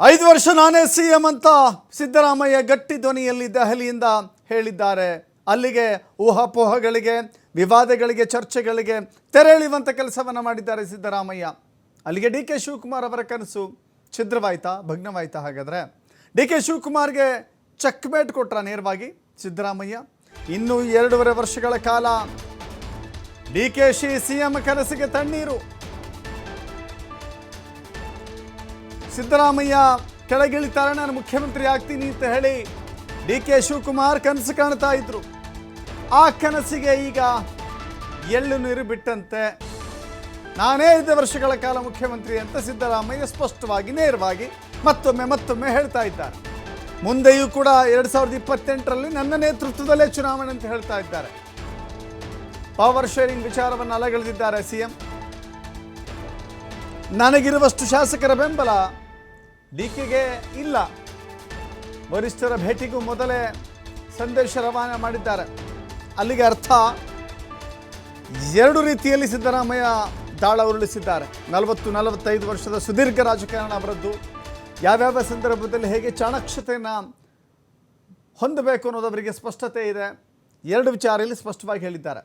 ಐದು ವರ್ಷ ನಾನೇ ಸಿ ಎಂ ಅಂತ ಸಿದ್ದರಾಮಯ್ಯ ಗಟ್ಟಿ ಧ್ವನಿಯಲ್ಲಿ ದೆಹಲಿಯಿಂದ ಹೇಳಿದ್ದಾರೆ. ಅಲ್ಲಿಗೆ ಊಹಾಪೋಹಗಳಿಗೆ, ವಿವಾದಗಳಿಗೆ, ಚರ್ಚೆಗಳಿಗೆ ತೆರೆ ಎಳೆಯುವಂಥ ಕೆಲಸವನ್ನು ಮಾಡಿದ್ದಾರೆ ಸಿದ್ದರಾಮಯ್ಯ. ಅಲ್ಲಿಗೆ ಡಿ ಕೆ ಶಿವಕುಮಾರ್ ಅವರ ಕನಸು ಛಿದ್ರವಾಯ್ತಾ, ಭಗ್ನವಾಯ್ತಾ ಹಾಗಾದರೆ? ಡಿ ಕೆ ಶಿವಕುಮಾರ್ಗೆ ಚೆಕ್ಮೇಟ್ ಕೊಟ್ರ ನೇರವಾಗಿ ಸಿದ್ದರಾಮಯ್ಯ? ಇನ್ನೂ ಎರಡೂವರೆ ವರ್ಷಗಳ ಕಾಲ D K Shi C M ಕನಸಿಗೆ ತಣ್ಣೀರು. ಸಿದ್ದರಾಮಯ್ಯ ಕೆಳಗಿಳಿತಾರೆ, ನಾನು ಮುಖ್ಯಮಂತ್ರಿ ಆಗ್ತೀನಿ ಅಂತ ಹೇಳಿ ಡಿ ಕೆ ಶಿವಕುಮಾರ್ ಕನಸು ಕಾಣ್ತಾ ಇದ್ರು. ಆ ಕನಸಿಗೆ ಈಗ ಎಳ್ಳು ನೀರು ಬಿಟ್ಟಂತೆ. ನಾನೇ ಐದು ವರ್ಷಗಳ ಕಾಲ ಮುಖ್ಯಮಂತ್ರಿ ಅಂತ ಸಿದ್ದರಾಮಯ್ಯ ಸ್ಪಷ್ಟವಾಗಿ, ನೇರವಾಗಿ ಮತ್ತೊಮ್ಮೆ ಮತ್ತೊಮ್ಮೆ ಹೇಳ್ತಾ ಇದ್ದಾರೆ. ಮುಂದೆಯೂ ಕೂಡ ಎರಡು ಸಾವಿರದ ಇಪ್ಪತ್ತೆಂಟರಲ್ಲಿ ನನ್ನ ನೇತೃತ್ವದಲ್ಲೇ ಚುನಾವಣೆ ಅಂತ ಹೇಳ್ತಾ ಇದ್ದಾರೆ. ಪವರ್ ಶೇರಿಂಗ್ ವಿಚಾರವನ್ನು ಅಲಗಳೆದಿದ್ದಾರೆ ಸಿಎಂ. ನನಗಿರುವಷ್ಟು ಶಾಸಕರ ಬೆಂಬಲ ಡಿಕೆಗೆ ಇಲ್ಲ. ವರಿಷ್ಠರ ಭೇಟಿಗೂ ಮೊದಲೇ ಸಂದೇಶ ರವಾನೆ ಮಾಡಿದ್ದಾರೆ. ಅಲ್ಲಿಗೆ ಅರ್ಥ, ಎರಡು ರೀತಿಯಲ್ಲಿ ಸಿದ್ದರಾಮಯ್ಯ ದಾಳ ಉರುಳಿಸಿದ್ದಾರೆ. ನಲವತ್ತು, ನಲವತ್ತೈದು ವರ್ಷದ ಸುದೀರ್ಘ ರಾಜಕಾರಣ ಅವರದ್ದು. ಯಾವ್ಯಾವ ಸಂದರ್ಭದಲ್ಲಿ ಹೇಗೆ ಚಾಣಕ್ಷತೆಯನ್ನು ಹೊಂದಬೇಕು ಅನ್ನೋದವರಿಗೆ ಸ್ಪಷ್ಟತೆ ಇದೆ. ಎರಡು ವಿಚಾರ ಇಲ್ಲಿ ಸ್ಪಷ್ಟವಾಗಿ ಹೇಳಿದ್ದಾರೆ.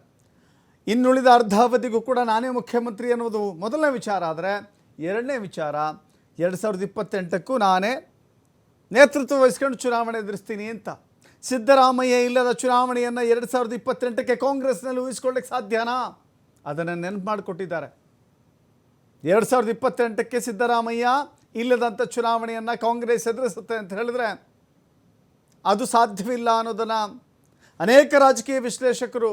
ಇನ್ನುಳಿದ ಅರ್ಧಾವಧಿಗೂ ಕೂಡ ನಾನೇ ಮುಖ್ಯಮಂತ್ರಿ ಅನ್ನೋದು ಮೊದಲನೇ ವಿಚಾರ. ಆದರೆ ಎರಡನೇ ವಿಚಾರ ಎರಡು ಸಾವಿರದ ಇಪ್ಪತ್ತೆಂಟಕ್ಕೂ ನಾನೇ ನೇತೃತ್ವ ವಹಿಸ್ಕೊಂಡು ಚುನಾವಣೆ ಎದುರಿಸ್ತೀನಿ ಅಂತ. ಸಿದ್ದರಾಮಯ್ಯ ಇಲ್ಲದ ಚುನಾವಣೆಯನ್ನು ಎರಡು ಸಾವಿರದ ಇಪ್ಪತ್ತೆಂಟಕ್ಕೆ ಕಾಂಗ್ರೆಸ್ನಲ್ಲಿ ಊಹಿಸ್ಕೊಳ್ಳಿಕ್ಕೆ ಸಾಧ್ಯನಾ? ಅದನ್ನು ನೆನಪು ಮಾಡಿಕೊಟ್ಟಿದ್ದಾರೆ. ಎರಡು ಸಾವಿರದ ಇಪ್ಪತ್ತೆಂಟಕ್ಕೆ ಸಿದ್ದರಾಮಯ್ಯ ಇಲ್ಲದಂಥ ಚುನಾವಣೆಯನ್ನು ಕಾಂಗ್ರೆಸ್ ಎದುರಿಸುತ್ತೆ ಅಂತ ಹೇಳಿದ್ರೆ ಅದು ಸಾಧ್ಯವಿಲ್ಲ ಅನ್ನೋದನ್ನು ಅನೇಕ ರಾಜಕೀಯ ವಿಶ್ಲೇಷಕರು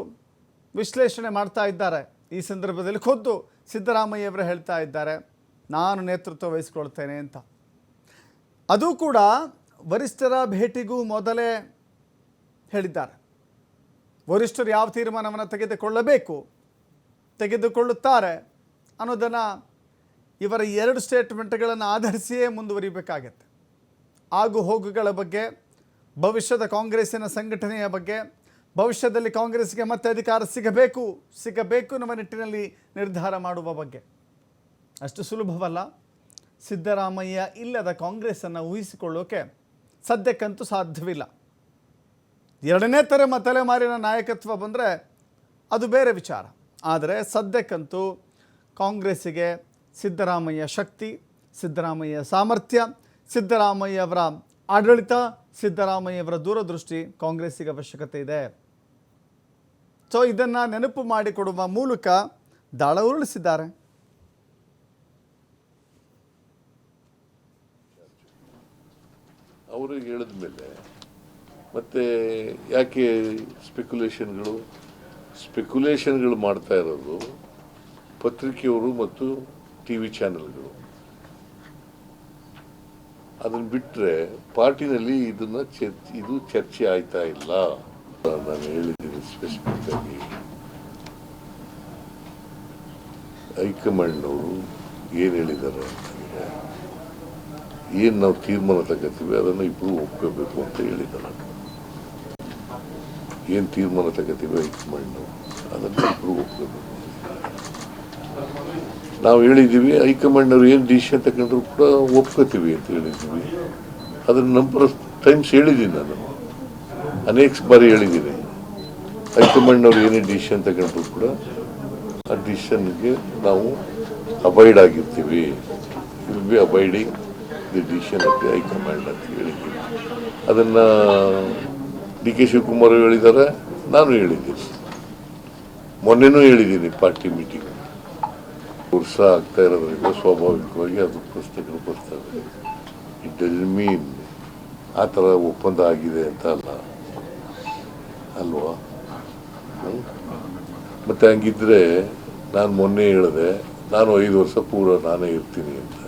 ವಿಶ್ಲೇಷಣೆ ಮಾಡ್ತಾ ಇದ್ದಾರೆ. ಈ ಸಂದರ್ಭದಲ್ಲಿ ಖುದ್ದು ಸಿದ್ದರಾಮಯ್ಯವರು ಹೇಳ್ತಾ ಇದ್ದಾರೆ. ನಾನು ನೇತೃತ್ವ ವಹಿಸ್ಕೊಳ್ತೇನೆ ಅಂತ. ಅದು ಕೂಡ ವರಿಷ್ಠರ ಭೇಟಿಗೂ ಮೊದಲೇ ಹೇಳಿದ್ದಾರೆ. ವರಿಷ್ಠರು ಯಾವ ತೀರ್ಮಾನವನ್ನು ತೆಗೆದುಕೊಳ್ಳಬೇಕು, ತೆಗೆದುಕೊಳ್ಳುತ್ತಾರೆ ಅನ್ನೋದನ್ನು ಇವರ ಎರಡು ಸ್ಟೇಟ್ಮೆಂಟ್ಗಳನ್ನು ಆಧರಿಸಿಯೇ ಮುಂದುವರಿಬೇಕಾಗತ್ತೆ. ಆಗು ಹೋಗುಗಳ ಬಗ್ಗೆ, ಭವಿಷ್ಯದ ಕಾಂಗ್ರೆಸ್ಸಿನ ಸಂಘಟನೆಯ ಬಗ್ಗೆ, ಭವಿಷ್ಯದಲ್ಲಿ ಕಾಂಗ್ರೆಸ್ಗೆ ಮತ್ತೆ ಅಧಿಕಾರ ಸಿಗಬೇಕು ಸಿಗಬೇಕು ನಮ್ಮ ನಿಟ್ಟಿನಲ್ಲಿ ನಿರ್ಧಾರ ಮಾಡುವ ಬಗ್ಗೆ. ಅಷ್ಟು ಸುಲಭವಲ್ಲ. ಸಿದ್ದರಾಮಯ್ಯ ಇಲ್ಲದ ಕಾಂಗ್ರೆಸ್ಸನ್ನು ಊಹಿಸಿಕೊಳ್ಳೋಕೆ ಸದ್ಯಕ್ಕಂತೂ ಸಾಧ್ಯವಿಲ್ಲ. ಎರಡನೇ ತಲೆಮ ತಲೆಮಾರಿನ ನಾಯಕತ್ವ ಬಂದರೆ ಅದು ಬೇರೆ ವಿಚಾರ. ಆದರೆ ಸದ್ಯಕ್ಕಂತೂ ಕಾಂಗ್ರೆಸ್ಸಿಗೆ ಸಿದ್ದರಾಮಯ್ಯ ಶಕ್ತಿ, ಸಿದ್ದರಾಮಯ್ಯ ಸಾಮರ್ಥ್ಯ ಸಿದ್ದರಾಮಯ್ಯವರ ಆಡಳಿತ ಸಿದ್ದರಾಮಯ್ಯವರ ದೂರದೃಷ್ಟಿ ಕಾಂಗ್ರೆಸ್ಸಿಗೆ ಅವಶ್ಯಕತೆ ಇದೆ. ಸೊ ಇದನ್ನು ನೆನಪು ಮಾಡಿಕೊಡುವ ಮೂಲಕ ದಾಳ ಉರುಳಿಸಿದ್ದಾರೆ. ಅವ್ರಿಗೆ ಹೇಳಿದ ಮೇಲೆ ಮತ್ತೆ ಯಾಕೆ ಸ್ಪೆಕ್ಯುಲೇಷನ್ಗಳು ಸ್ಪೆಕ್ಯುಲೇಷನ್ಗಳು ಮಾಡ್ತಾ ಇರೋದು ಪತ್ರಿಕೆಯವರು ಮತ್ತು ಟಿ ವಿ ಚಾನೆಲ್ಗಳು ಅದನ್ನ ಬಿಟ್ಟರೆ ಪಾರ್ಟಿನಲ್ಲಿ ಇದನ್ನ ಚರ್ಚ್, ಇದು ಚರ್ಚೆ ಆಯ್ತಾ ಇಲ್ಲ? ನಾನು ಹೇಳಿದ್ದೀನಿ ಸ್ಪೆಸಿಫಿಕ್ ಆಗಿ. ಹೈಕಮಾಂಡ್ನವರು ಏನು ಹೇಳಿದ್ದಾರೆ ಏನು ನಾವು ತೀರ್ಮಾನ ತಗೋತೀವಿ, ಅದನ್ನು ಇಬ್ಬರು ಒಪ್ಕೋಬೇಕು ಅಂತ ಹೇಳಿದ್ದಾರೆ ಏನು ತೀರ್ಮಾನ ತಗೋತೀವಿ ಹೈಕಮಾಂಡ್ ನಾವು ಅದನ್ನು ಇಬ್ಬರು ಒಪ್ಕೋಬೇಕು. ನಾವು ಹೇಳಿದ್ದೀವಿ ಹೈಕಮಾಂಡ್ನವ್ರು ಏನು ಡಿಸಿಷನ್ ತಗೊಂಡ್ರು ಕೂಡ ಒಪ್ಕೋತೀವಿ ಅಂತ ಹೇಳಿದ್ದೀವಿ ಅದನ್ನು ನಂಬರ್ ಟೈಮ್ಸ್ ಹೇಳಿದ್ದೀನಿ ನಾನು. ಅನೇಕ ಬಾರಿ ಹೇಳಿದ್ದೀನಿ ಹೈಕಮಾಂಡ್ನವ್ರು ಏನೇ ಡಿಸಿಷನ್ ತಗೊಂಡ್ರು ಕೂಡ ಆ ಡಿಸಿಷನ್ಗೆ ನಾವು ಅಬೈಡ್ ಆಗಿರ್ತೀವಿ. Will be abiding the decision the high command ಅಂತ ಹೇಳಿದ್ರು ಅದನ್ನು ಡಿ ಕೆ ಶಿವಕುಮಾರ್ ಹೇಳಿದ್ದಾರೆ, ನಾನು ಹೇಳಿದ್ದೀನಿ. ಮೊನ್ನೆನೂ ಹೇಳಿದ್ದೀನಿ ಪಾರ್ಟಿ ಮೀಟಿಂಗ್ ವರ್ಷ ಆಗ್ತಾ ಇರೋದ್ರಿಂದ ಸ್ವಾಭಾವಿಕವಾಗಿ ಅದು ಪುಸ್ತಕಗಳು ಬರ್ತವೆ ಇಟ್ ಡಸ್ ಮೀನ್ ಆ ಥರ ಒಪ್ಪಂದ ಆಗಿದೆ ಅಂತ ಅಲ್ಲ. ಅಲ್ವಾ? ಮತ್ತು ಹಂಗಿದ್ರೆ ನಾನು ಮೊನ್ನೆ ಹೇಳಿದೆ, ನಾನು ಐದು ವರ್ಷ ಪೂರ ನಾನೇ ಇರ್ತೀನಿ ಅಂತ?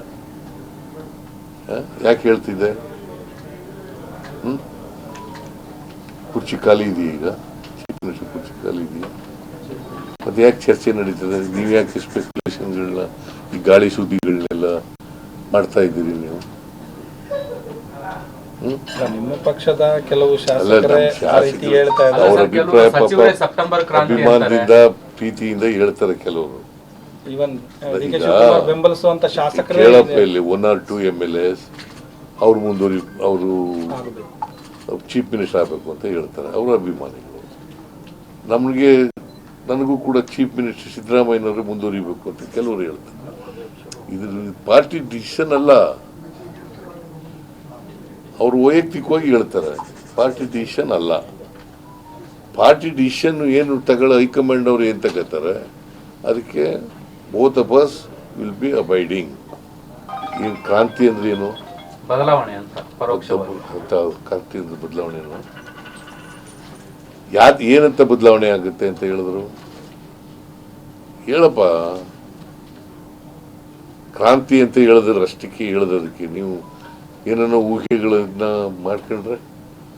ಯಾಕೆ ಹೇಳ್ತಿದ್ದೆ? ಹ್ಮ್? ಕುರ್ಚಿ ಖಾಲಿ ಇದೆಯಾ ಈಗ? ಚೀಫ್ ಮಿನಿಸ್ಟರ್ ಕುರ್ಚಿ ಖಾಲಿ ಇದೆಯಾ? ಮತ್ತೆ ಯಾಕೆ ಚರ್ಚೆ ನಡೀತದೆ? ನೀವು ಯಾಕೆ ಸ್ಪೆಕ್ಯುಲೇಷನ್ಗಳನ್ನ ಈ ಗಾಳಿ ಸುದ್ದಿಗಳನ್ನೆಲ್ಲ ಮಾಡ್ತಾ ಇದ್ದೀರಿ ನೀವು? ನಿಮ್ಮ ಪಕ್ಷದ ಕೆಲವು ಶಾಸಕರೇ ಹೇಳ್ತಾ ಇದ್ದಾರೆ. ಅವರ ಅಭಿಪ್ರಾಯ ಪಾಪ ಅಭಿಮಾನದಿಂದ ಪ್ರೀತಿಯಿಂದ ಹೇಳ್ತಾರೆ ಕೆಲವರು. ಇವನ್ ಡಿ ಕೆ ಈಗ ಶಿವಕುಮಾರ್ ಬೆಂಬಲಿಸುವಂತ ಶಾಸಕರೇ ಕೇಳಪ್ಪ ಇಲ್ಲಿ one or two M L S ಅವ್ರು ಮುಂದುವರಿ ಅವರು ಚೀಫ್ ಮಿನಿಸ್ಟರ್ ಆಗಬೇಕು ಅಂತ ಹೇಳ್ತಾರೆ ಅವರ ಅಭಿಮಾನಿಗಳು. ನಮಗೆ ನನಗೂ ಕೂಡ ಚೀಫ್ ಮಿನಿಸ್ಟರ್ ಸಿದ್ದರಾಮಯ್ಯನವರು ಮುಂದುವರಿಬೇಕು ಅಂತ ಕೆಲವರು ಹೇಳ್ತಾರೆ. ಇದು ಪಾರ್ಟಿ ಡಿಸಿಷನ್ ಅಲ್ಲ. ಅವರು ವೈಯಕ್ತಿಕವಾಗಿ ಹೇಳ್ತಾರೆ ಪಾರ್ಟಿ ಡಿಸಿಷನ್ ಅಲ್ಲ. ಪಾರ್ಟಿ ಡಿಸಿಷನ್ ಏನು ತಗೊಳ್ಳೋ ಹೈಕಮಾಂಡ್ ಅವರು ಏನು ತಗೋತಾರೆ ಅದಕ್ಕೆ both of us will be abiding ಏನು ಕ್ರಾಂತಿ ಅಂದ್ರೆ ಏನು? ಬದಲಾವಣೆ ಅಂತ ಪರೋಕ್ಷವಾಗಿ. ಅಂತ ಕ್ರಾಂತಿ ಅಂದ್ರೆ ಬದಲಾವಣೆ ಏನು? ಯಾತ್ ಏನಂತ ಬದಲಾವಣೆ ಆಗುತ್ತೆ ಅಂತ ಹೇಳಿದ್ರು? ಹೇಳಪ್ಪ. ಕ್ರಾಂತಿ ಅಂತ ಹೇಳಿದ್ರೆ ಅಷ್ಟಕ್ಕೆ ಹೇಳೋದಕ್ಕೆ ನೀವು ಏನನ್ನೋ ಊಹೆಗಳನ್ನ ಮಾಡ್ಕೊಂಡ್ರೆ?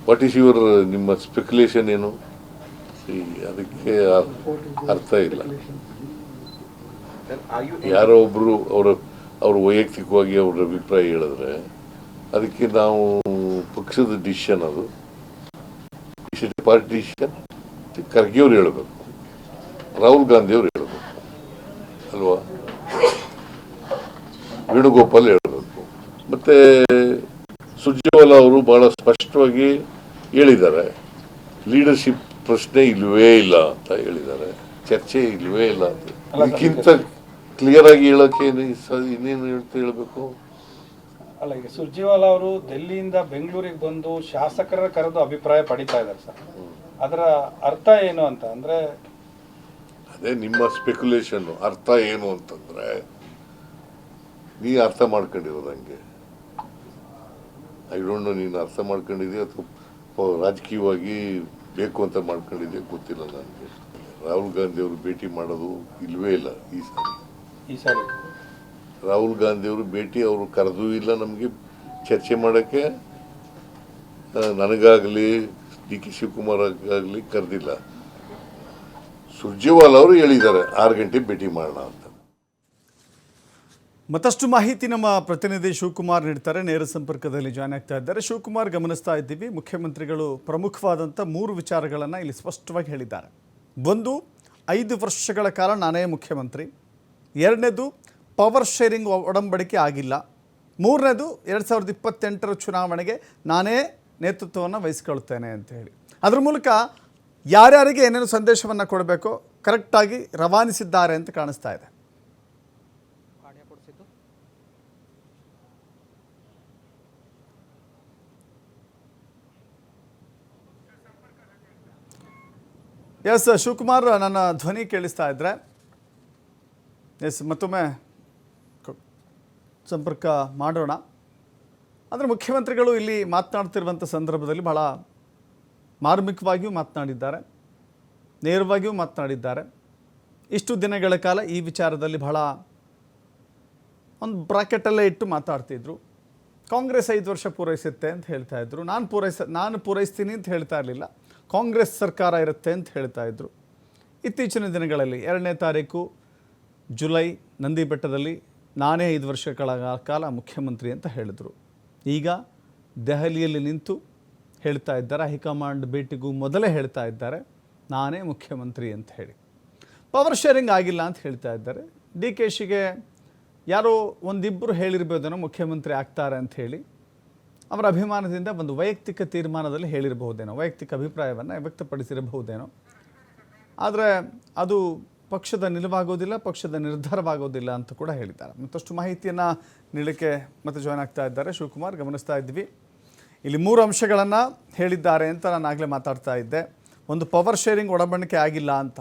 ವಾಟ್ ಈಸ್ ಯುವರ್ ನಿಮ್ಮ ಸ್ಪೆಕ್ಯುಲೇಷನ್ ಏನು? ಅದಕ್ಕೆ ಅರ್ಥ ಇಲ್ಲ. ಯಾರೋ ಒಬ್ರು ಅವರ, ಅವ್ರ ವೈಯಕ್ತಿಕವಾಗಿ ಅವ್ರ ಅಭಿಪ್ರಾಯ ಹೇಳಿದ್ರೆ, ಅದಕ್ಕೆ ನಾವು ಪಕ್ಷದ ಡಿಸಿಷನ್ ಅದು. ಪಾರ್ಟಿ ಡಿಸಿಷನ್ ಖರ್ಗೆ ಅವ್ರು ಹೇಳಬೇಕು. ರಾಹುಲ್ ಗಾಂಧಿ ಅವ್ರು ಹೇಳಬೇಕು. ಅಲ್ವಾ? ವೇಣುಗೋಪಾಲ್ ಹೇಳಬೇಕು. ಮತ್ತೆ ಸುರ್ಜೇವಾಲಾ ಅವರು ಬಹಳ ಸ್ಪಷ್ಟವಾಗಿ ಹೇಳಿದ್ದಾರೆ. ಲೀಡರ್ಶಿಪ್ ಪ್ರಶ್ನೆ ಇಲ್ವೇ ಇಲ್ಲ ಅಂತ ಹೇಳಿದ್ದಾರೆ. ಚರ್ಚೆ ಇಲ್ವೇ ಇಲ್ಲ ಅದು. ಇದಕ್ಕಿಂತ ಕ್ಲಿಯರ್ ಆಗಿ ಸ- ಇನ್ನೇನು ಹೇಳ್ತಾ ಹೇಳಬೇಕು? ಅಲ್ಲ ಈಗ ಸುರ್ಜಿವಾಲಾ ಅವರು ದೆಲ್ಲಿಯಿಂದ ಬೆಂಗಳೂರಿಗೆ ಬಂದು ಶಾಸಕರ ಕರೆದು ಅಭಿಪ್ರಾಯ ಪಡಿತಾ ಇದ್ದಾರೆ ಸರ್. ಅದರ ಅರ್ಥ ಏನು ಅಂತ ಅಂದ್ರೆ ಅದೇ ನಿಮ್ಮ ಸ್ಪೆಕ್ಯುಲೇಷನ್ ಅರ್ಥ ಏನು ಅಂತಂದ್ರೆ ನೀ ಅರ್ಥ ಮಾಡ್ಕೊಂಡಿರೋದು ಹಂಗೆ. ಐ ಡೋಂಟ್ ನೋ ನೀನು ಅರ್ಥ ಮಾಡ್ಕೊಂಡಿದ್ಯಾ ಅಥವಾ ರಾಜಕೀಯವಾಗಿ ಬೇಕು ಅಂತ ಮಾಡ್ಕೊಂಡಿದ್ಯಾ ಗೊತ್ತಿಲ್ಲ ನನಗೆ. ರಾಹುಲ್ ಗಾಂಧಿ ಅವರು ಭೇಟಿ ಮಾಡೋದು ಇಲ್ವೇ ಇಲ್ಲ ಈ ಸಾರಿ. ಈ ಸಾರಿ. ರಾಹುಲ್ ಗಾಂಧಿ ಅವರು ಭೇಟಿ ಅವರು ಕರೆದೂ ಇಲ್ಲ ನಮಗೆ ಚರ್ಚೆ ಮಾಡೋಕ್ಕೆ. ನನಗಾಗಲಿ ಡಿ ಕೆ ಶಿವಕುಮಾರ್ ಆಗಲಿ ಕರೆದಿಲ್ಲ. ಸುರ್ಜೇವಾಲ್ ಅವರು ಹೇಳಿದ್ದಾರೆ ಆರು ಗಂಟೆ ಭೇಟಿ ಮಾಡೋಣ ಅಂತ. ಮತ್ತಷ್ಟು ಮಾಹಿತಿ ನಮ್ಮ ಪ್ರತಿನಿಧಿ ಶಿವಕುಮಾರ್ ನೀಡ್ತಾರೆ. ನೇರ ಸಂಪರ್ಕದಲ್ಲಿ ಜಾಯ್ನ್ ಆಗ್ತಾ ಇದ್ದಾರೆ. ಶಿವಕುಮಾರ್ ಗಮನಿಸ್ತಾ ಇದ್ದೀವಿ. ಮುಖ್ಯಮಂತ್ರಿಗಳು ಪ್ರಮುಖವಾದಂಥ ಮೂರು ವಿಚಾರಗಳನ್ನು ಇಲ್ಲಿ ಸ್ಪಷ್ಟವಾಗಿ ಹೇಳಿದ್ದಾರೆ. ಒಂದು ಐದು ವರ್ಷಗಳ ಕಾಲ ನಾನೇ ಮುಖ್ಯಮಂತ್ರಿ. ಎರಡನೇದು ಪವರ್ ಶೇರಿಂಗ್ ಒಡಂಬಡಿಕೆ ಆಗಿಲ್ಲ. ಮೂರನೇದು ಎರಡು ಸಾವಿರದ ಇಪ್ಪತ್ತೆಂಟರ ಚುನಾವಣೆಗೆ ನಾನೇ ನೇತೃತ್ವವನ್ನು ವಹಿಸಿಕೊಳ್ತೇನೆ ಅಂತ ಹೇಳಿ ಅದ್ರ ಮೂಲಕ ಯಾರ್ಯಾರಿಗೆ ಏನೇನು ಸಂದೇಶವನ್ನು ಕೊಡಬೇಕೋ ಕರೆಕ್ಟಾಗಿ ರವಾನಿಸಿದ್ದಾರೆ ಅಂತ ಕಾಣಿಸ್ತಾ ಇದೆ. ಎಸ್ ಶಿವಕುಮಾರ್, ನನ್ನ ಧ್ವನಿ ಕೇಳಿಸ್ತಾ ಇದ್ರೆ. ಎಸ್ ಮತ್ತೊಮ್ಮೆ ಸಂಪರ್ಕ ಮಾಡೋಣ. ಅಂದರೆ ಮುಖ್ಯಮಂತ್ರಿಗಳು ಇಲ್ಲಿ ಮಾತನಾಡ್ತಿರುವಂಥ ಸಂದರ್ಭದಲ್ಲಿ ಬಹಳ ಮಾರ್ಮಿಕವಾಗಿಯೂ ಮಾತನಾಡಿದ್ದಾರೆ. ನೇರವಾಗಿಯೂ ಮಾತನಾಡಿದ್ದಾರೆ. ಇಷ್ಟು ದಿನಗಳ ಕಾಲ ಈ ವಿಚಾರದಲ್ಲಿ ಬಹಳ ಒಂದು ಬ್ರಾಕೆಟಲ್ಲೇ ಇಟ್ಟು ಮಾತಾಡ್ತಿದ್ರು ಕಾಂಗ್ರೆಸ್ ಐದು ವರ್ಷ ಪೂರೈಸುತ್ತೆ ಅಂತ ಹೇಳ್ತಾ ಇದ್ರು. ನಾನು ಪೂರೈಸ ನಾನು ಪೂರೈಸ್ತೀನಿ ಅಂತ ಹೇಳ್ತಾ ಇರಲಿಲ್ಲ. ಕಾಂಗ್ರೆಸ್ ಸರ್ಕಾರ ಇರುತ್ತೆ ಅಂತ ಹೇಳ್ತಾ ಇದ್ರು. ಇತ್ತೀಚಿನ ದಿನಗಳಲ್ಲಿ ಎರಡನೇ ತಾರೀಕು ಜುಲೈ ನಂದಿ ಬೆಟ್ಟದಲ್ಲಿ ನಾನೇ ಐದು ವರ್ಷಗಳ ಕಾಲ ಮುಖ್ಯಮಂತ್ರಿ ಅಂತ ಹೇಳಿದರು. ಈಗ ದೆಹಲಿಯಲ್ಲಿ ನಿಂತು ಹೇಳ್ತಾ ಇದ್ದಾರೆ, ಹೈಕಮಾಂಡ್ ಭೇಟಿಗೂ ಮೊದಲೇ ಹೇಳ್ತಾ ಇದ್ದಾರೆ, ನಾನೇ ಮುಖ್ಯಮಂತ್ರಿ ಅಂತ ಹೇಳಿ. ಪವರ್ ಶೇರಿಂಗ್ ಆಗಿಲ್ಲ ಅಂತ ಹೇಳ್ತಾ ಇದ್ದಾರೆ. ಡಿ ಕೆ ಶಿಗೆ ಯಾರೋ ಒಂದಿಬ್ಬರು ಹೇಳಿರ್ಬೋದೇನೋ ಮುಖ್ಯಮಂತ್ರಿ ಆಗ್ತಾರೆ ಅಂತ ಹೇಳಿ ಅವರ ಅಭಿಮಾನದಿಂದ ಒಂದು ವೈಯಕ್ತಿಕ ತೀರ್ಮಾನದಲ್ಲಿ ಹೇಳಿರಬಹುದೇನೋ, ವೈಯಕ್ತಿಕ ಅಭಿಪ್ರಾಯವನ್ನು ವ್ಯಕ್ತಪಡಿಸಿರಬಹುದೇನೋ. ಆದರೆ ಅದು ಪಕ್ಷದ ನಿಲುವಾಗೋದಿಲ್ಲ, ಪಕ್ಷದ ನಿರ್ಧಾರವಾಗೋದಿಲ್ಲ ಅಂತ ಕೂಡ ಹೇಳಿದ್ದಾರೆ. ಮತ್ತಷ್ಟು ಮಾಹಿತಿಯನ್ನು ನೀಡಲಿಕ್ಕೆ ಮತ್ತೆ ಜಾಯ್ನ್ ಆಗ್ತಾ ಇದ್ದಾರೆ ಶಿವಕುಮಾರ್, ಗಮನಿಸ್ತಾ ಇದ್ವಿ. ಇಲ್ಲಿ ಮೂರು ಅಂಶಗಳನ್ನು ಹೇಳಿದ್ದಾರೆ ಅಂತ ನಾನು ಆಗಲೇ ಮಾತಾಡ್ತಾ ಇದ್ದೆ. ಒಂದು ಪವರ್ ಶೇರಿಂಗ್ ಒಡಂಬಡಿಕೆ ಆಗಿಲ್ಲ ಅಂತ.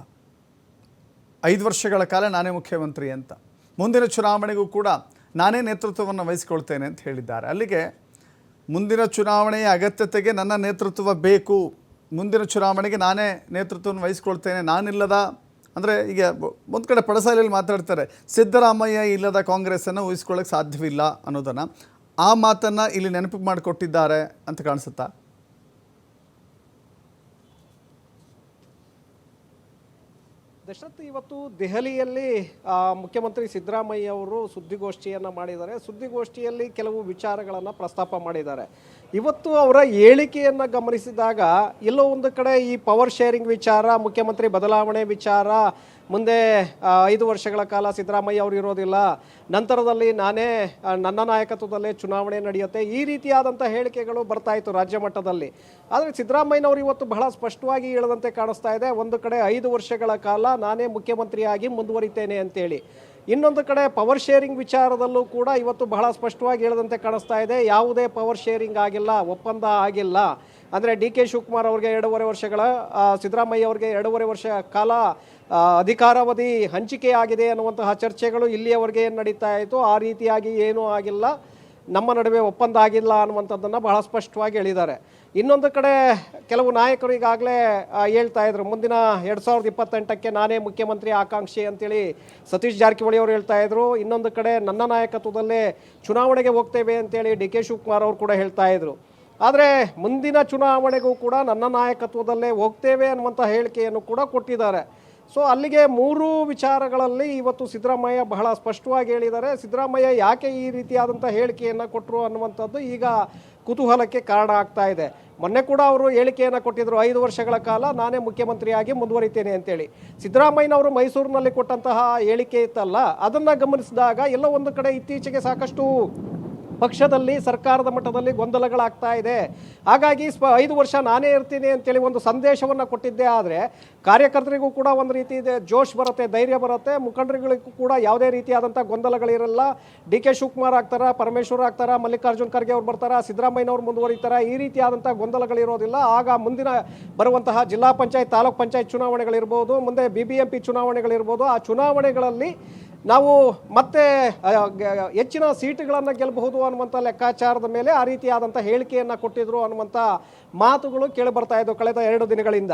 ಐದು ವರ್ಷಗಳ ಕಾಲ ನಾನೇ ಮುಖ್ಯಮಂತ್ರಿ ಅಂತ. ಮುಂದಿನ ಚುನಾವಣೆಗೂ ಕೂಡ ನಾನೇ ನೇತೃತ್ವವನ್ನು ವಹಿಸಿಕೊಳ್ತೇನೆ ಅಂತ ಹೇಳಿದ್ದಾರೆ. ಅಲ್ಲಿಗೆ ಮುಂದಿನ ಚುನಾವಣೆಯ ಅಗತ್ಯತೆಗೆ ನನ್ನ ನೇತೃತ್ವ ಬೇಕು. ಮುಂದಿನ ಚುನಾವಣೆಗೆ ನಾನೇ ನೇತೃತ್ವವನ್ನು ವಹಿಸ್ಕೊಳ್ತೇನೆ. ನಾನಿಲ್ಲದ ಅಂದರೆ ಈಗ ಒಂದು ಕಡೆ ಪಡಸಾಲೆಯಲ್ಲಿ ಮಾತಾಡ್ತಾರೆ, ಸಿದ್ದರಾಮಯ್ಯ ಇಲ್ಲದ ಕಾಂಗ್ರೆಸ್ಸನ್ನು ಊಹಿಸ್ಕೊಳ್ಳೋಕ್ಕೆ ಸಾಧ್ಯವಿಲ್ಲ ಅನ್ನೋದನ್ನು. ಆ ಮಾತನ್ನು ಇಲ್ಲಿ ನೆನಪು ಮಾಡಿಕೊಟ್ಟಿದ್ದಾರೆ ಅಂತ ಕಾಣಿಸುತ್ತಾ? ದಶರಥ್ ಇವತ್ತು ದೆಹಲಿಯಲ್ಲಿ ಮುಖ್ಯಮಂತ್ರಿ ಸಿದ್ದರಾಮಯ್ಯ ಅವರು ಸುದ್ದಿಗೋಷ್ಠಿಯನ್ನು ಮಾಡಿದ್ದಾರೆ. ಸುದ್ದಿಗೋಷ್ಠಿಯಲ್ಲಿ ಕೆಲವು ವಿಚಾರಗಳನ್ನು ಪ್ರಸ್ತಾಪ ಮಾಡಿದ್ದಾರೆ. ಇವತ್ತು ಅವರ ಹೇಳಿಕೆಯನ್ನು ಗಮನಿಸಿದಾಗ ಎಲ್ಲೋ ಒಂದು ಕಡೆ ಈ ಪವರ್ ಶೇರಿಂಗ್ ವಿಚಾರ, ಮುಖ್ಯಮಂತ್ರಿ ಬದಲಾವಣೆ ವಿಚಾರ, ಮುಂದೆ ಐದು ವರ್ಷಗಳ ಕಾಲ ಸಿದ್ದರಾಮಯ್ಯ ಅವರು ಇರೋದಿಲ್ಲ, ನಂತರದಲ್ಲಿ ನಾನೇ ನನ್ನ ನಾಯಕತ್ವದಲ್ಲೇ ಚುನಾವಣೆ ನಡೆಯುತ್ತೆ, ಈ ರೀತಿಯಾದಂಥ ಹೇಳಿಕೆಗಳು ಬರ್ತಾ ಇತ್ತು ರಾಜ್ಯ ಮಟ್ಟದಲ್ಲಿ. ಆದರೆ ಸಿದ್ದರಾಮಯ್ಯನವರು ಇವತ್ತು ಬಹಳ ಸ್ಪಷ್ಟವಾಗಿ ಹೇಳದಂತೆ ಕಾಣಿಸ್ತಾ ಇದೆ, ಒಂದು ಕಡೆ ಐದು ವರ್ಷಗಳ ಕಾಲ ನಾನೇ ಮುಖ್ಯಮಂತ್ರಿಯಾಗಿ ಮುಂದುವರಿತೇನೆ ಅಂತೇಳಿ. ಇನ್ನೊಂದು ಕಡೆ ಪವರ್ ಶೇರಿಂಗ್ ವಿಚಾರದಲ್ಲೂ ಕೂಡ ಇವತ್ತು ಬಹಳ ಸ್ಪಷ್ಟವಾಗಿ ಹೇಳದಂತೆ ಕಾಣಿಸ್ತಾ ಇದೆ. ಯಾವುದೇ ಪವರ್ ಶೇರಿಂಗ್ ಆಗಿಲ್ಲ, ಒಪ್ಪಂದ ಆಗಿಲ್ಲ. ಅಂದರೆ ಡಿ ಕೆ ಶಿವಕುಮಾರ್ ಅವ್ರಿಗೆ ಎರಡೂವರೆ ವರ್ಷಗಳ ಸಿದ್ದರಾಮಯ್ಯ ಅವರಿಗೆ ಎರಡೂವರೆ ವರ್ಷ ಕಾಲ ಅಧಿಕಾರಾವಧಿ ಹಂಚಿಕೆ ಆಗಿದೆ ಅನ್ನುವಂತಹ ಚರ್ಚೆಗಳು ಇಲ್ಲಿಯವರೆಗೆ ಏನು ನಡೀತಾ ಇತ್ತು, ಆ ರೀತಿಯಾಗಿ ಏನೂ ಆಗಿಲ್ಲ. ನಮ್ಮ ನಡುವೆ ಒಪ್ಪಂದ ಆಗಿಲ್ಲ ಅನ್ನುವಂಥದ್ದನ್ನು ಬಹಳ ಸ್ಪಷ್ಟವಾಗಿ ಹೇಳಿದ್ದಾರೆ. ಇನ್ನೊಂದು ಕಡೆ ಕೆಲವು ನಾಯಕರು ಈಗಾಗಲೇ ಹೇಳ್ತಾ ಇದ್ರು. ಮುಂದಿನ ಎರಡು ಸಾವಿರದ ಇಪ್ಪತ್ತೆಂಟಕ್ಕೆ ನಾನೇ ಮುಖ್ಯಮಂತ್ರಿ ಆಕಾಂಕ್ಷಿ ಅಂತೇಳಿ ಸತೀಶ್ ಜಾರಕಿಹೊಳಿ ಅವರು ಹೇಳ್ತಾ ಇದ್ರು. ಇನ್ನೊಂದು ಕಡೆ ನನ್ನ ನಾಯಕತ್ವದಲ್ಲೇ ಚುನಾವಣೆಗೆ ಹೋಗ್ತೇವೆ ಅಂತೇಳಿ ಡಿ ಕೆ ಶಿವಕುಮಾರ್ ಅವರು ಕೂಡ ಹೇಳ್ತಾ ಇದ್ರು. ಆದರೆ ಮುಂದಿನ ಚುನಾವಣೆಗೂ ಕೂಡ ನನ್ನ ನಾಯಕತ್ವದಲ್ಲೇ ಹೋಗ್ತೇವೆ ಅನ್ನುವಂಥ ಹೇಳಿಕೆಯನ್ನು ಕೂಡ ಕೊಟ್ಟಿದ್ದಾರೆ. ಸೊ ಅಲ್ಲಿಗೆ ಮೂರು ವಿಚಾರಗಳಲ್ಲಿ ಇವತ್ತು ಸಿದ್ದರಾಮಯ್ಯ ಬಹಳ ಸ್ಪಷ್ಟವಾಗಿ ಹೇಳಿದ್ದಾರೆ. ಸಿದ್ದರಾಮಯ್ಯ ಯಾಕೆ ಈ ರೀತಿಯಾದಂಥ ಹೇಳಿಕೆಯನ್ನು ಕೊಟ್ಟರು ಅನ್ನುವಂಥದ್ದು ಈಗ ಕುತೂಹಲಕ್ಕೆ ಕಾರಣ ಆಗ್ತಾ ಇದೆ. ಮೊನ್ನೆ ಕೂಡ ಅವರು ಹೇಳಿಕೆಯನ್ನು ಕೊಟ್ಟಿದ್ದರು ಐದು ವರ್ಷಗಳ ಕಾಲ ನಾನೇ ಮುಖ್ಯಮಂತ್ರಿಯಾಗಿ ಮುಂದುವರಿತೇನೆ ಅಂತೇಳಿ. ಸಿದ್ದರಾಮಯ್ಯನವರು ಮೈಸೂರಿನಲ್ಲಿ ಕೊಟ್ಟಂತಹ ಹೇಳಿಕೆ ಇತ್ತಲ್ಲ, ಅದನ್ನು ಗಮನಿಸಿದಾಗ ಎಲ್ಲ ಒಂದು ಕಡೆ ಇತ್ತೀಚೆಗೆ ಸಾಕಷ್ಟು ಪಕ್ಷದಲ್ಲಿ ಸರ್ಕಾರದ ಮಟ್ಟದಲ್ಲಿ ಗೊಂದಲಗಳಾಗ್ತಾ ಇದೆ. ಹಾಗಾಗಿ ಸ್ಪ ಐದು ವರ್ಷ ನಾನೇ ಇರ್ತೀನಿ ಅಂತೇಳಿ ಒಂದು ಸಂದೇಶವನ್ನು ಕೊಟ್ಟಿದ್ದೆ ಆದರೆ ಕಾರ್ಯಕರ್ತರಿಗೂ ಕೂಡ ಒಂದು ರೀತಿ ಇದೆ, ಜೋಶ್ ಬರುತ್ತೆ, ಧೈರ್ಯ ಬರುತ್ತೆ, ಮುಖಂಡರುಗಳಿಗೂ ಕೂಡ ಯಾವುದೇ ರೀತಿಯಾದಂಥ ಗೊಂದಲಗಳಿರಲ್ಲ. ಡಿ ಕೆ ಶಿವಕುಮಾರ್ ಆಗ್ತಾರ, ಪರಮೇಶ್ವರ್ ಆಗ್ತಾರ, ಮಲ್ಲಿಕಾರ್ಜುನ್ ಖರ್ಗೆ ಅವ್ರು ಬರ್ತಾರ, ಸಿದ್ದರಾಮಯ್ಯನವ್ರು ಮುಂದುವರಿತಾರೆ, ಈ ರೀತಿಯಾದಂಥ ಗೊಂದಲಗಳಿರೋದಿಲ್ಲ. ಆಗ ಮುಂದಿನ ಬರುವಂತಹ ಜಿಲ್ಲಾ ಪಂಚಾಯತ್, ತಾಲೂಕ್ ಪಂಚಾಯತ್ ಚುನಾವಣೆಗಳಿರ್ಬೋದು, ಮುಂದೆ ಬಿ ಬಿ ಎಂ ಪಿ ಚುನಾವಣೆಗಳಿರ್ಬೋದು. ಆ ಚುನಾವಣೆಗಳಲ್ಲಿ ನಾವು ಮತ್ತೆ ಹೆಚ್ಚಿನ ಸೀಟುಗಳನ್ನು ಗೆಲ್ಲಬಹುದು ಅನ್ನುವಂಥ ಲೆಕ್ಕಾಚಾರದ ಮೇಲೆ ಆ ರೀತಿಯಾದಂಥ ಹೇಳಿಕೆಯನ್ನು ಕೊಟ್ಟಿದ್ರು ಅನ್ನುವಂಥ ಮಾತುಗಳು ಕೇಳಿ ಬರ್ತಾ ಇದ್ದವು ಕಳೆದ ಎರಡು ದಿನಗಳಿಂದ.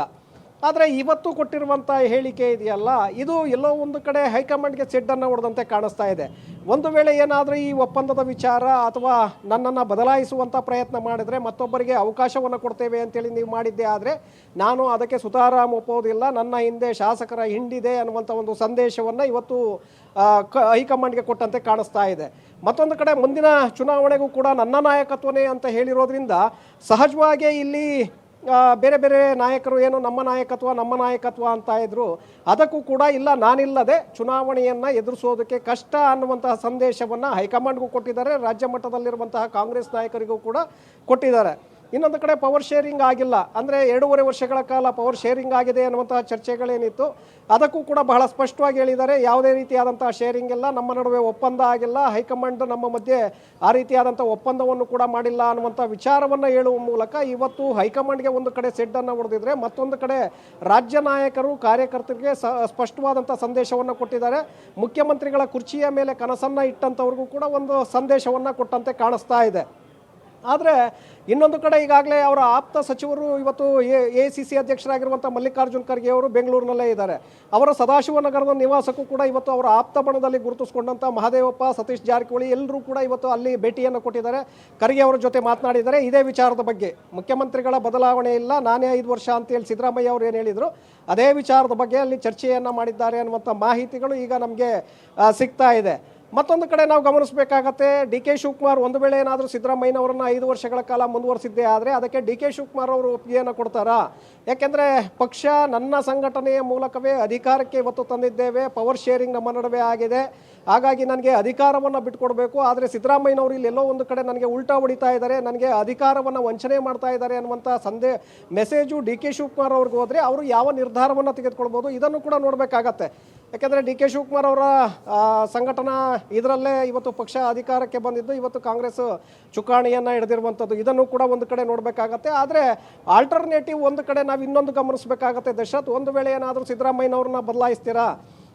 ಆದರೆ ಇವತ್ತು ಕೊಟ್ಟಿರುವಂಥ ಹೇಳಿಕೆ ಇದೆಯಲ್ಲ, ಇದು ಎಲ್ಲೋ ಒಂದು ಕಡೆ ಹೈಕಮಾಂಡ್ಗೆ ಸೆಡ್ಡನ್ನು ಹೊಡೆದಂತೆ ಕಾಣಿಸ್ತಾ ಇದೆ. ಒಂದು ವೇಳೆ ಏನಾದರೂ ಈ ಒಪ್ಪಂದದ ವಿಚಾರ ಅಥವಾ ನನ್ನನ್ನು ಬದಲಾಯಿಸುವಂಥ ಪ್ರಯತ್ನ ಮಾಡಿದರೆ ಮತ್ತೊಬ್ಬರಿಗೆ ಅವಕಾಶವನ್ನು ಕೊಡ್ತೇವೆ ಅಂತೇಳಿ ನೀವು ಮಾಡಿದ್ದೆ ಆದರೆ ನಾನು ಅದಕ್ಕೆ ಸುತಾರಾಮ್ ಒಪ್ಪೋದಿಲ್ಲ ನನ್ನ ಹಿಂದೆ ಶಾಸಕರ ಹಿಂಡಿದೆ ಅನ್ನುವಂಥ ಒಂದು ಸಂದೇಶವನ್ನು ಇವತ್ತು ಕ, ಹೈಕಮಾಂಡ್ಗೆ ಕೊಟ್ಟಂತೆ ಕಾಣಿಸ್ತಾ ಇದೆ. ಮತ್ತೊಂದು ಕಡೆ ಮುಂದಿನ ಚುನಾವಣೆಗೂ ಕೂಡ ನನ್ನ ನಾಯಕತ್ವನೇ ಅಂತ ಹೇಳಿರೋದ್ರಿಂದ ಸಹಜವಾಗಿ ಇಲ್ಲಿ ಬೇರೆ ಬೇರೆ ನಾಯಕರು ಏನು ನಮ್ಮ ನಾಯಕತ್ವ ನಮ್ಮ ನಾಯಕತ್ವ ಅಂತ ಇದ್ರು. ಅದಕ್ಕೂ ಕೂಡ ಇಲ್ಲ, ನಾನಿಲ್ಲದೆ ಚುನಾವಣೆಯನ್ನು ಎದುರಿಸೋದಕ್ಕೆ ಕಷ್ಟ ಅನ್ನುವಂತಹ ಸಂದೇಶವನ್ನು ಹೈಕಮಾಂಡ್ಗೂ ಕೊಟ್ಟಿದ್ದಾರೆ, ರಾಜ್ಯ ಮಟ್ಟದಲ್ಲಿರುವಂತಹ ಕಾಂಗ್ರೆಸ್ ನಾಯಕರಿಗೂ ಕೂಡ ಕೊಟ್ಟಿದ್ದಾರೆ. ಇನ್ನೊಂದು ಕಡೆ ಪವರ್ ಶೇರಿಂಗ್ ಆಗಿಲ್ಲ. ಅಂದರೆ ಎರಡೂವರೆ ವರ್ಷಗಳ ಕಾಲ ಪವರ್ ಶೇರಿಂಗ್ ಆಗಿದೆ ಅನ್ನುವಂತಹ ಚರ್ಚೆಗಳೇನಿತ್ತು. ಅದಕ್ಕೂ ಕೂಡ ಬಹಳ ಸ್ಪಷ್ಟವಾಗಿ ಹೇಳಿದ್ದಾರೆ, ಯಾವುದೇ ರೀತಿಯಾದಂತಹ ಶೇರಿಂಗ್ ಇಲ್ಲ, ನಮ್ಮ ನಡುವೆ ಒಪ್ಪಂದ ಆಗಿಲ್ಲ, ಹೈಕಮಾಂಡ್ ನಮ್ಮ ಮಧ್ಯೆ ಆ ರೀತಿಯಾದಂಥ ಒಪ್ಪಂದವನ್ನು ಕೂಡ ಮಾಡಿಲ್ಲ ಅನ್ನುವಂಥ ವಿಚಾರವನ್ನು ಹೇಳುವ ಮೂಲಕ ಇವತ್ತು ಹೈಕಮಾಂಡ್ಗೆ ಒಂದು ಕಡೆ ಸೆಡ್ಡನ್ನು ಹೊಡೆದಿದ್ರೆ ಮತ್ತೊಂದು ಕಡೆ ರಾಜ್ಯ ನಾಯಕರು, ಕಾರ್ಯಕರ್ತರಿಗೆ ಸ್ಪಷ್ಟವಾದಂಥ ಸಂದೇಶವನ್ನು ಕೊಟ್ಟಿದ್ದಾರೆ. ಮುಖ್ಯಮಂತ್ರಿಗಳ ಕುರ್ಚಿಯ ಮೇಲೆ ಕನಸನ್ನು ಇಟ್ಟಂಥವ್ರಿಗೂ ಕೂಡ ಒಂದು ಸಂದೇಶವನ್ನು ಕೊಟ್ಟಂತೆ ಕಾಣಿಸ್ತಾ ಇದೆ. ಆದರೆ ಇನ್ನೊಂದು ಕಡೆ ಈಗಾಗಲೇ ಅವರ ಆಪ್ತ ಸಚಿವರು ಇವತ್ತು ಎ ಸಿ ಸಿ ಅಧ್ಯಕ್ಷರಾಗಿರುವಂಥ ಮಲ್ಲಿಕಾರ್ಜುನ್ ಖರ್ಗೆ ಅವರು ಬೆಂಗಳೂರಿನಲ್ಲೇ ಇದ್ದಾರೆ. ಅವರ ಸದಾಶಿವನಗರದ ನಿವಾಸಕ್ಕೂ ಕೂಡ ಇವತ್ತು ಅವರ ಆಪ್ತ ಬಣದಲ್ಲಿ ಗುರುತಿಸಿಕೊಂಡಂಥ ಮಹದೇವಪ್ಪ, ಸತೀಶ್ ಜಾರಕಿಹೊಳಿ ಎಲ್ಲರೂ ಕೂಡ ಇವತ್ತು ಅಲ್ಲಿ ಭೇಟಿಯನ್ನು ಕೊಟ್ಟಿದ್ದಾರೆ. ಖರ್ಗೆ ಅವರ ಜೊತೆ ಮಾತನಾಡಿದ್ದಾರೆ. ಇದೇ ವಿಚಾರದ ಬಗ್ಗೆ. ಮುಖ್ಯಮಂತ್ರಿಗಳ ಬದಲಾವಣೆ ಇಲ್ಲ. ನಾನೇ ಐದು ವರ್ಷ ಅಂತೇಳಿ ಸಿದ್ದರಾಮಯ್ಯ ಅವರು ಏನು ಹೇಳಿದರು? ಅದೇ ವಿಚಾರದ ಬಗ್ಗೆ ಅಲ್ಲಿ ಚರ್ಚೆಯನ್ನು ಮಾಡಿದ್ದಾರೆ ಅನ್ನುವಂಥ ಮಾಹಿತಿಗಳು ಈಗ ನಮಗೆ ಸಿಗ್ತಾ ಇದೆ. ಮತ್ತೊಂದು ಕಡೆ ನಾವು ಗಮನಿಸಬೇಕಾಗತ್ತೆ, ಡಿ ಕೆ ಶಿವಕುಮಾರ್ ಒಂದು ವೇಳೆ ಏನಾದರೂ ಸಿದ್ದರಾಮಯ್ಯನವರನ್ನು ಐದು ವರ್ಷಗಳ ಕಾಲ ಮುಂದುವರಿಸಿದ್ದೇ ಆದರೆ ಅದಕ್ಕೆ ಡಿ ಕೆ ಶಿವಕುಮಾರ್ ಅವರು ಒಪ್ಪಿಗೆಯನ್ನು ಕೊಡ್ತಾರಾ? ಯಾಕೆಂದರೆ ಪಕ್ಷ ನನ್ನ ಸಂಘಟನೆಯ ಮೂಲಕವೇ ಅಧಿಕಾರಕ್ಕೆ ಇವತ್ತು ತಂದಿದ್ದೇವೆ, ಪವರ್ ಶೇರಿಂಗ್ ನಮ್ಮ ನಡುವೆ ಆಗಿದೆ. ಹಾಗಾಗಿ ನನಗೆ ಅಧಿಕಾರವನ್ನು ಬಿಟ್ಕೊಡ್ಬೇಕು. ಆದರೆ ಸಿದ್ದರಾಮಯ್ಯನವರು ಇಲ್ಲೆಲ್ಲೋ ಒಂದು ಕಡೆ ನನಗೆ ಉಲ್ಟಾ ಹೊಡಿತಾ ಇದ್ದಾರೆ, ನನಗೆ ಅಧಿಕಾರವನ್ನು ವಂಚನೆ ಮಾಡ್ತಾ ಇದ್ದಾರೆ ಅನ್ನುವಂಥ ಸಂದೇ ಮೆಸೇಜು ಡಿ ಕೆ ಶಿವಕುಮಾರ್ ಅವ್ರಿಗೆ ಹೋದರೆ ಅವರು ಯಾವ ನಿರ್ಧಾರವನ್ನು ತೆಗೆದುಕೊಳ್ಬೋದು, ಇದನ್ನು ಕೂಡ ನೋಡಬೇಕಾಗತ್ತೆ. ಯಾಕೆಂದರೆ ಡಿ ಕೆ ಶಿವಕುಮಾರ್ ಅವರ ಸಂಘಟನಾ ಇದರಲ್ಲೇ ಇವತ್ತು ಪಕ್ಷ ಅಧಿಕಾರಕ್ಕೆ ಬಂದಿದ್ದು, ಇವತ್ತು ಕಾಂಗ್ರೆಸ್ ಚುಕ್ಕಾಣಿಯನ್ನು ಹಿಡಿದಿರುವಂಥದ್ದು. ಇದನ್ನು ಕೂಡ ಒಂದು ಕಡೆ ನೋಡಬೇಕಾಗತ್ತೆ. ಆದರೆ ಆಲ್ಟರ್ನೇಟಿವ್ ಒಂದು ಕಡೆ ನಾವು ಇನ್ನೊಂದು ಗಮನಿಸಬೇಕಾಗತ್ತೆ ದಶರಥ್. ಒಂದು ವೇಳೆ ಏನಾದರೂ ಸಿದ್ದರಾಮಯ್ಯನವ್ರನ್ನ ಬದಲಾಯಿಸ್ತೀರಾ?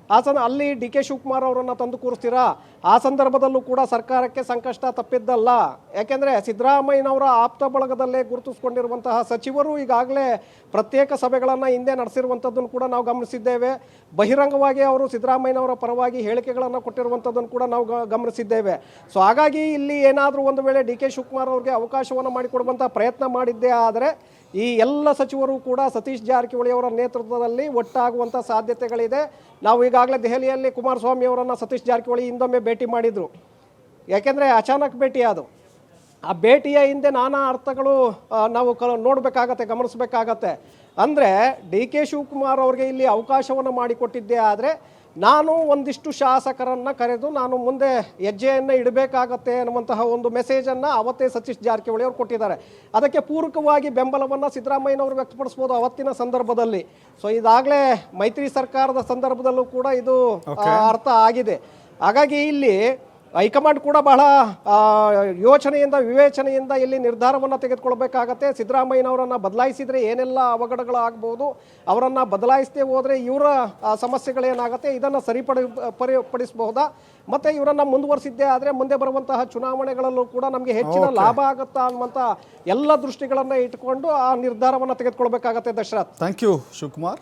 ಆ ಅಲ್ಲಿ ಡಿ ಕೆ ಶಿವಕುಮಾರ್ ಅವರನ್ನು ತಂದು ಕೂರಿಸ್ತೀರಾ? ಆ ಸಂದರ್ಭದಲ್ಲೂ ಕೂಡ ಸರ್ಕಾರಕ್ಕೆ ಸಂಕಷ್ಟ ತಪ್ಪಿದ್ದಲ್ಲ. ಯಾಕೆಂದರೆ ಸಿದ್ದರಾಮಯ್ಯನವರ ಆಪ್ತ ಬಳಗದಲ್ಲೇ ಗುರುತಿಸ್ಕೊಂಡಿರುವಂತಹ ಸಚಿವರು ಈಗಾಗಲೇ ಪ್ರತ್ಯೇಕ ಸಭೆಗಳನ್ನು ಹಿಂದೆ ನಡೆಸಿರುವಂಥದ್ದನ್ನು ಕೂಡ ನಾವು ಗಮನಿಸಿದ್ದೇವೆ. ಬಹಿರಂಗವಾಗಿ ಅವರು ಸಿದ್ದರಾಮಯ್ಯನವರ ಪರವಾಗಿ ಹೇಳಿಕೆಗಳನ್ನು ಕೊಟ್ಟಿರುವಂಥದ್ದನ್ನು ಕೂಡ ನಾವು ಗಮನಿಸಿದ್ದೇವೆ. ಸೊ ಹಾಗಾಗಿ ಇಲ್ಲಿ ಏನಾದರೂ ಒಂದು ವೇಳೆ ಡಿ ಕೆ ಶಿವಕುಮಾರ್ ಅವರಿಗೆ ಅವಕಾಶವನ್ನು ಮಾಡಿಕೊಡುವಂಥ ಪ್ರಯತ್ನ ಮಾಡಿದ್ದೇ ಆದರೆ ಈ ಎಲ್ಲ ಸಚಿವರು ಕೂಡ ಸತೀಶ್ ಜಾರಕಿಹೊಳಿ ಅವರ ನೇತೃತ್ವದಲ್ಲಿ ಒಟ್ಟಾಗುವಂಥ ಸಾಧ್ಯತೆಗಳಿದೆ. ನಾವು ಈಗಾಗಲೇ ದೆಹಲಿಯಲ್ಲಿ ಕುಮಾರಸ್ವಾಮಿ ಅವರನ್ನು ಸತೀಶ್ ಜಾರಕಿಹೊಳಿ ಹಿಂದೊಮ್ಮೆ ಭೇಟಿ ಮಾಡಿದರು. ಯಾಕೆಂದರೆ ಅಚಾನಕ್ ಭೇಟಿ ಅದು. ಆ ಭೇಟಿಯ ಹಿಂದೆ ನಾನಾ ಅರ್ಥಗಳು ನಾವು ಕ, ನೋಡಬೇಕಾಗತ್ತೆ, ಗಮನಿಸಬೇಕಾಗತ್ತೆ. ಅಂದರೆ ಡಿ ಕೆ ಶಿವಕುಮಾರ್ ಅವ್ರಿಗೆ ಇಲ್ಲಿ ಅವಕಾಶವನ್ನು ಮಾಡಿಕೊಟ್ಟಿದ್ದೇ ಆದರೆ ನಾನು ಒಂದಿಷ್ಟು ಶಾಸಕರನ್ನು ಕರೆದು ನಾನು ಮುಂದೆ ಹೆಜ್ಜೆಯನ್ನು ಇಡಬೇಕಾಗತ್ತೆ ಅನ್ನುವಂತಹ ಒಂದು ಮೆಸೇಜನ್ನು ಅವತ್ತೇ ಸತೀಶ್ ಜಾರಕಿಹೊಳಿ ಅವರು ಕೊಟ್ಟಿದ್ದಾರೆ. ಅದಕ್ಕೆ ಪೂರಕವಾಗಿ ಬೆಂಬಲವನ್ನು ಸಿದ್ದರಾಮಯ್ಯನವರು ವ್ಯಕ್ತಪಡಿಸ್ಬೋದು ಅವತ್ತಿನ ಸಂದರ್ಭದಲ್ಲಿ. ಸೊ ಇದಾಗಲೇ ಮೈತ್ರಿ ಸರ್ಕಾರದ ಸಂದರ್ಭದಲ್ಲೂ ಕೂಡ ಇದು ಅರ್ಥ ಆಗಿದೆ. ಹಾಗಾಗಿ ಇಲ್ಲಿ ಹೈಕಮಾಂಡ್ ಕೂಡ ಬಹಳ ಯೋಚನೆಯಿಂದ ವಿವೇಚನೆಯಿಂದ ಇಲ್ಲಿ ನಿರ್ಧಾರವನ್ನು ತೆಗೆದುಕೊಳ್ಬೇಕಾಗತ್ತೆ. ಸಿದ್ದರಾಮಯ್ಯನವರನ್ನು ಬದಲಾಯಿಸಿದರೆ ಏನೆಲ್ಲ ಅವಘಡಗಳು ಆಗ್ಬೋದು ಅವರನ್ನು ಬದಲಾಯಿಸದೆ ಹೋದರೆ ಇವರ ಸಮಸ್ಯೆಗಳೇನಾಗುತ್ತೆ ಇದನ್ನು ಸರಿಪಡಿ ಪರಿ ಪಡಿಸಬಹುದಾ? ಮತ್ತು ಇವರನ್ನು ಮುಂದುವರಿಸಿದ್ದೇ ಆದರೆ ಮುಂದೆ ಬರುವಂತಹ ಚುನಾವಣೆಗಳಲ್ಲೂ ಕೂಡ ನಮಗೆ ಹೆಚ್ಚಿನ ಲಾಭ ಆಗುತ್ತಾ ಅನ್ನುವಂಥ ಎಲ್ಲ ದೃಷ್ಟಿಗಳನ್ನು ಇಟ್ಟುಕೊಂಡು ಆ ನಿರ್ಧಾರವನ್ನು ತೆಗೆದುಕೊಳ್ಬೇಕಾಗತ್ತೆ ದಶರಥ್. Thank you Shivakumar.